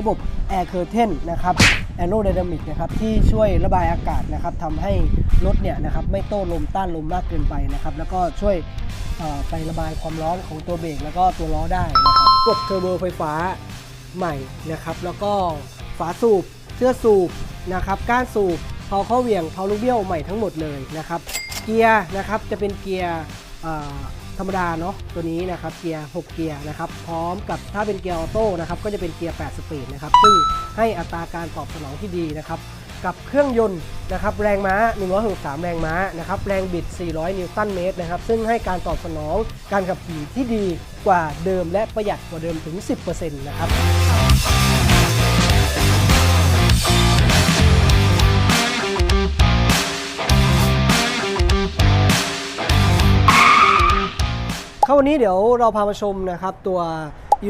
ระบบ Air Curtain นนะครับ Aerodynamic นะครับที่ช่วยระบายอากาศนะครับทำให้รถเนี่ยนะครับไม่โต้ลมต้านลมมากเกินไปนะครับแล้วก็ช่วยไประบายความร้อนของตัวเบรกแล้วก็ตัวล้อได้นะครับกดเทอร์โบไฟฟ้าใหม่นะครับแล้วก็ฝาสูบเสื้อสูบนะครับก้านสูบเพาเข้าเหวี่ยงเพาลูกเบี้ยวใหม่ทั้งหมดเลยนะครับเกียร์นะครับจะเป็นเกียร์ ธรรมดาเนาะตัวนี้นะครับเกียร์ 6 เกียร์นะครับพร้อมกับถ้าเป็นเกียร์ออโต้นะครับก็จะเป็นเกียร์ 8 สปีดนะครับซึ่งให้อัตราการตอบสนองที่ดีนะครับกับเครื่องยนต์นะครับแรงม้า 163 แรงม้านะครับแรงบิด 400 นิวตันเมตรนะครับซึ่งให้การตอบสนองการขับขี่ที่ดีกว่าเดิมและประหยัดกว่าเดิมถึง 10%นะครับ เข้าวันนี้เดี๋ยวเราพามาชมนะครับตัว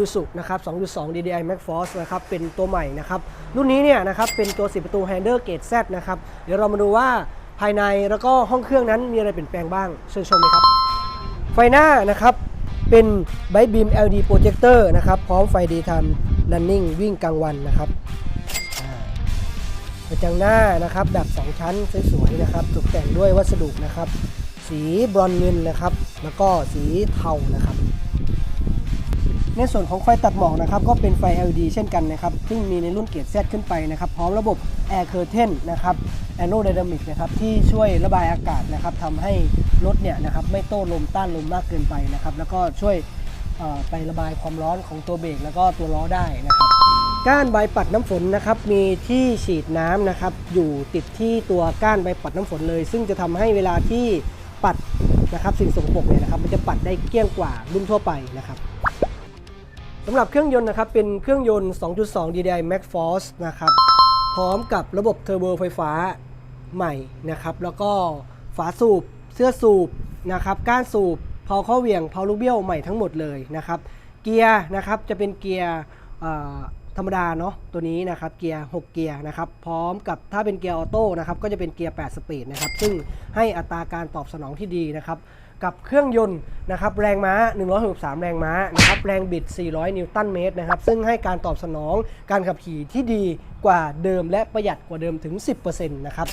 u s u นะครับ 2.2 DDI Max Force นะครับเป็นตัวใหม่นะครับรุ่นนี้เนี่ยนะครับเป็นตัว 10 ประตู Handler Gate Z นะครับเดี๋ยวเรามาดูว่าภายในแล้วก็ห้องเครื่องนั้นมีอะไรเปลี่ยนแปลงบ้างเชิญชมเลยครับ ไฟหน้านะครับเป็น Bright Beam LED Projector นะครับพร้อมไฟ Daytime Running วิ่งกลางวันนะครับกระจังหน้านะครับแบบ 2 ชั้นสวยๆนะครับตกแต่งด้วยวัสดุนะครับ สีบรอนซ์เงินนะครับ แล้วก็สีเทานะครับ ในส่วนของไฟตัดหมอกนะครับก็เป็นไฟ LED เช่นกันนะครับ ซึ่งมีในรุ่นเกรด Z ขึ้นไปนะครับพร้อมระบบ Air Curtain นะครับ Aerodynamic นะครับที่ช่วยระบายอากาศนะครับทำให้รถเนี่ยนะครับไม่โต้ลมต้านลมมากเกินไปนะครับ แล้วก็ช่วยไประบายความร้อนของตัวเบรกแล้วก็ตัวล้อได้นะครับก้านใบปัดน้ำฝนนะครับมีที่ฉีดน้ำนะครับอยู่ติดที่ตัวก้านใบปัดน้ำฝนเลย ซึ่งจะทำให้เวลาที่ ปัดนะครับสิ่งสกปรกเนี่ยนะครับมันจะปัดได้เกลี้ยงกว่ารุ่นทั่วไปนะครับสำหรับเครื่องยนต์นะครับเป็นเครื่องยนต์ 2.2 DDI Max Force นะครับพร้อมกับระบบเทอร์โบไฟฟ้าใหม่นะครับแล้วก็ฝาสูบ เสื้อสูบนะครับก้านสูบเพาข้าเหวี่ยงเพาลูกเบี้ยวใหม่ทั้งหมดเลยนะครับเกียร์นะครับจะเป็นเกียร์ รรมดาเนาะตัวนี้นะครับเกียร์6เกียร์นะครับพร้อมกับถ้าเป็นเกียร์ออโต้นะครับก็จะเป็นเกียร์8สปีดนะครับซึ่งให้อัตราการตอบสนองที่ดีนะครับกับเครื่องยนต์นะครับแรงม้า 163 แรงม้านะครับแรงบิด 400 นิวตันเมตรนะครับซึ่งให้การตอบสนองการขับขี่ที่ดีกว่าเดิมและประหยัดกว่าเดิมถึง 10%นะครับ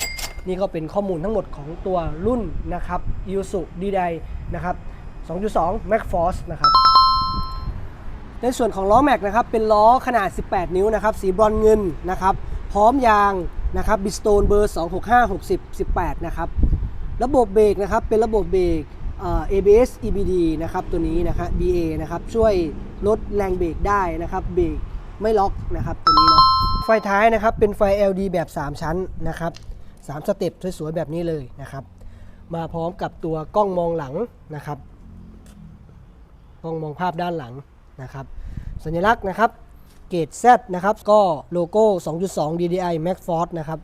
นี่ก็เป็นข้อมูลทั้งหมดของตัวรุ่นนะครับ i s u d d i นะครับ2.2 Max Force นะครับ ในส่วนของล้อแม็กนะครับเป็นล้อขนาด 18 นิ้วนะครับสีบรอนเงินนะครับพร้อมยางนะครับบิสโตนเบอร์ 265 60 18 นะครับระบบเบรกนะครับเป็นระบบเบรกเอ่อ ABS EBD นะครับตัวนี้นะครับ BA นะครับช่วยลดแรงเบรกได้นะครับเบรกไม่ล็อกนะครับตัวนี้เนาะไฟท้ายนะครับเป็นไฟ LD แบบ 3 ชั้นนะครับ3สเต็ปสวยๆแบบนี้เลยนะครับ มาพร้อมกับตัวกล้องมองหลังนะครับ กล้องมองภาพด้านหลัง นะครับสัญลักษณ์นะครับเกต Z นะครับก็โลโก้ 2.2 DDI Max Force นะครับ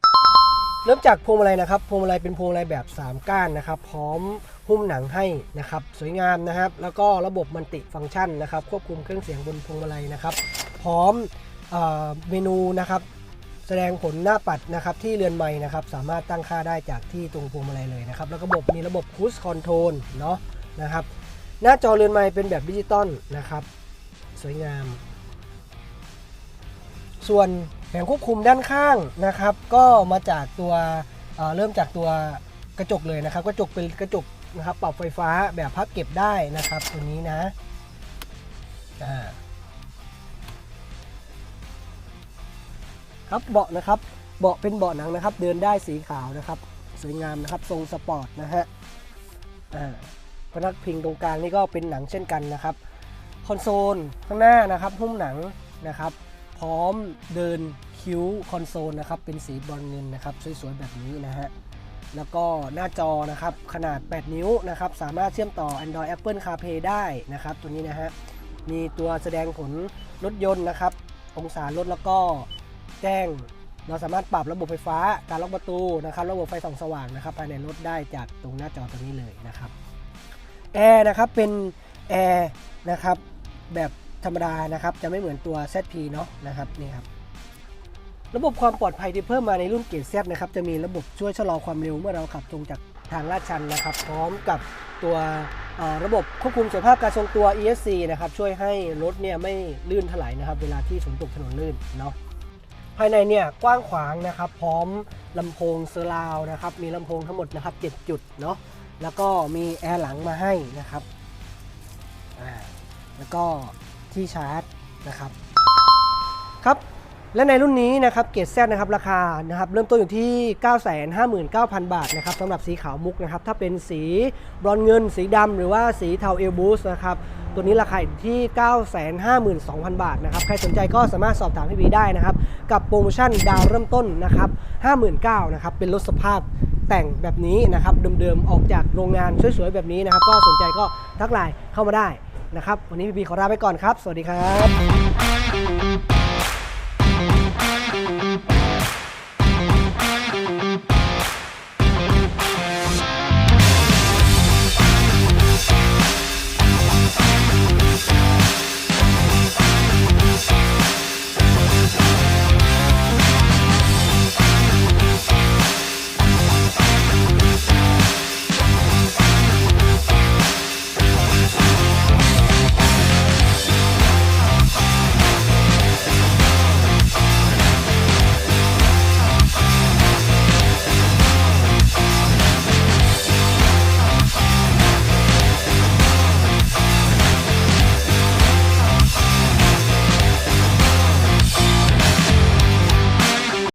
เริ่มจากพวงมาลัยนะครับพวงมาลัยเป็นพวงมาลัยแบบ 3 ก้านนะครับ พร้อมหุ้มหนังให้นะครับ สวยงามนะครับ แล้วก็ระบบมันติฟังก์ชันนะครับ ควบคุมเครื่องเสียงบนพวงมาลัยนะครับ พร้อมเอเมนูนะครับ แสดงผลหน้าปัดนะครับที่เรือนไม้นะครับ สามารถตั้งค่าได้จากที่ตรงพวงมาลัยเลยนะครับ แล้วระบบมีระบบ Cruise Control เนาะนะครับ หน้าจอเรือนไม้เป็นแบบดิจิตอลนะครับ สวยงาม ส่วนแผงควบคุมด้านข้างนะครับ ก็มาจากตัวเเริ่มจากตัวกระจกเลยนะครับ กระจกเป็นกระจกนะครับปรับไฟฟ้าแบบพับเก็บได้นะครับตัวนี้นะครับเบาะนะครับเบาะเป็นเบาะหนังนะครับ เดินได้สีขาวนะครับ สวยงามนะครับทรงสปอร์ตนะฮะพนักพิงตรงกลางนี่ก็เป็นหนังเช่นกันนะครับ คอนโซลข้างหน้านะครับหุ้มหนังนะครับ พร้อมเดินคิ้วคอนโซลนะครับเป็นสีบอลเงินนะครับสวยๆแบบนี้นะฮะแล้วก็หน้าจอนะครับขนาด 8 นิ้วนะครับสามารถเชื่อมต่อ Android Apple CarPlay ได้นะครับตัวนี้นะฮะมีตัวแสดงผลรถยนต์นะครับ องศารถแล้วก็แจ้ง เราสามารถปรับระบบไฟฟ้าการล็อกประตูนะครับระบบไฟส่องสว่างนะครับภายในรถได้จากตรงหน้าจอตัวนี้เลยนะครับแอร์นะครับเป็นแอร์นะครับ แบบธรรมดานะครับ จะไม่เหมือนตัว ZP เนาะนะครับนี่ครับระบบความปลอดภัยที่เพิ่มมาในรุ่นเกียรด Z นะครับจะมีระบบช่วยชะลอความเร็วเมื่อเราขับตรงจากทางลาดชันนะครับ พร้อมกับตัวระบบควบคุมสภาพการทรงตัว ESC นะครับช่วยให้รถเนี่ยไม่ลื่นถลายนะครับ เวลาที่ฝนตกถนนลื่นเนาะภายในเนี่ยกว้างขวางนะครับ พร้อมลำโพงเซอร์ราวนะครับ มีลำโพงทั้งหมดนะครับ 7 จุดเนาะแล้วก็มีแอร์หลังมาให้นะครับ แล้วก็ที่ชาร์จนะครับครับและในรุ่นนี้นะครับเกียรดแซนะครับราคานะครับเริ่มต้นอยู่ที่ 959,000 บาทนะครับสำหรับสีขาวมุกนะครับถ้าเป็นสีบรอนเงิน สีดำหรือว่าสีเทาเอลบูสนะครับตัวนี้ราคาอยู่ที่ 952,000 บาทนะครับใครสนใจก็สามารถสอบถามพี่บีได้นะครับกับโปรโมชั่นดาวเริ่มต้นนะครับ59,000นะครับเป็นรถสภาพแต่งแบบนี้นะครับเดิมๆออกจากโรงงานสวยๆแบบนี้นะครับก็สนใจก็ทักไลน์เข้ามาได้ นะครับ วันนี้พี่บีขอลาไปก่อนครับ สวัสดีครับ